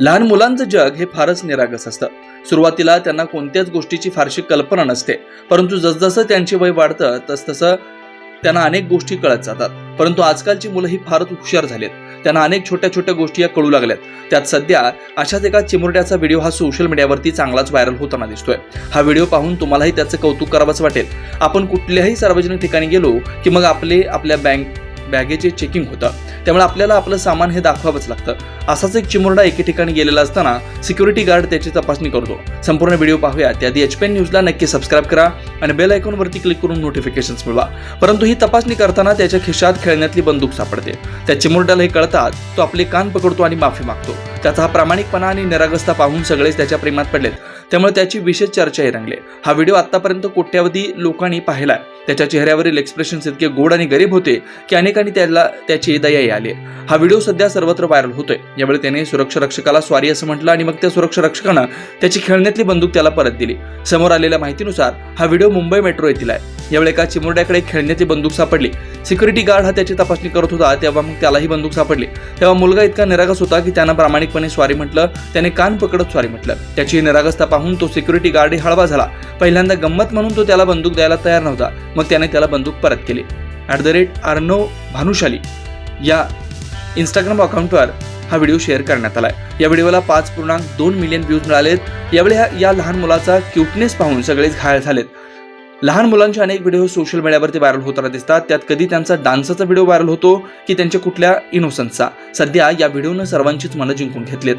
लहान मुलांचं जग हे फारच निरागस असतं. सुरुवातीला त्यांना कोणत्याच गोष्टीची फारशी कल्पना नसते. परंतु जसजसं त्यांचे वय वाढतं तसतसं त्यांना अनेक गोष्टी कळत जातात. परंतु आजकालची मुलं ही फारच हुशार झालीत. त्यांना अनेक छोट्या छोट्या गोष्टी या कळू लागल्यात. त्यात सध्या अशाच एका चिमुरड्याचा व्हिडिओ हा सोशल मीडियावरती चांगलाच व्हायरल होताना दिसतोय. हा व्हिडिओ पाहून तुम्हालाही त्याचं कौतुक करावंच वाटेल. आपण कुठल्याही सार्वजनिक ठिकाणी गेलो की मग आपले आपल्या बँक बॅगेचे चेकिंग होतं. त्यामुळे आपल्याला आपलं सामान हे दाखवावंच लागतं. असाच एक चिमुरडा एके ठिकाणी गेलेला असताना सिक्युरिटी गार्ड त्याची तपासणी करतो. संपूर्ण व्हिडिओ पाहूया. त्याआधी एच पी एन न्यूजला नक्की सबस्क्राईब करा आणि बेल आयकॉनवरती क्लिक करून नोटिफिकेशन्स मिळवा. परंतु ही तपासणी करताना त्याच्या खिशात खेळण्यातली बंदूक सापडते. त्या चिमुरड्याला हे कळतात तो आपले कान पकडतो आणि माफी मागतो. त्याचा हा प्रामाणिकपणा आणि निरागस्ता पाहून सगळेच त्याच्या प्रेमात पडलेत. त्यामुळे त्याची विशेष चर्चाही रंगली. हा व्हिडिओ आतापर्यंत कोट्यावधी लोकांनी पाहिला आहे त्याच्या चेहऱ्यावरील एक्सप्रेशन्स इतके गोड आणि गरीब होते की अनेकांनी त्याला त्याची दयाही आली. हा व्हिडिओ सध्या सर्वत्र व्हायरल होतोय. यावेळी त्याने सुरक्षा रक्षकाला स्वारी असं म्हटलं आणि मग त्या सुरक्षा रक्षकानं त्याची खेळण्यातली बंदूक त्याला परत दिली. समोर आलेल्या माहितीनुसार हा व्हिडिओ मुंबई मेट्रो येथील आहे. यावेळी एका चिमुरड्याकडे खेळण्याची बंदूक सापडली. सिक्युरिटी गार्ड हा त्याची तपासणी करत होता तेव्हा मग त्यालाही बंदूक सापडली. तेव्हा मुलगा इतका निरागस होता की त्यानं प्रामाणिकपणे स्वारी म्हटलं त्याने कान पकडत स्वारी म्हटलं. त्याची निरागसता पाहून तो सिक्युरिटी गार्डही हळवा झाला. पहिल्यांदा गंमत म्हणून तो त्याला बंदूक द्यायला तयार नव्हता. मग त्याने त्याला बंदूक परत केली. At the rate Arno Bhanushali या इंस्टाग्राम अकाउंटवर हा व्हिडिओ शेअर करण्यात आला आहे या व्हिडिओला पाच पूर्णांक दोन मिलियन व्ह्यूज मिळालेत. यावेळी या लहान मुलाचा क्यूटनेस पाहून सगळेच घायल झालेत. लहान मुलांचे अनेक व्हिडिओ सोशल मीडियावरती व्हायरल होताना दिसतात. त्यात कधी त्यांचा डान्सचा व्हिडिओ व्हायरल होतो की त्यांच्या कुठल्या इनोसन्सचा सध्या या व्हिडिओनं सर्वांचीच मनं जिंकून घेतलेत.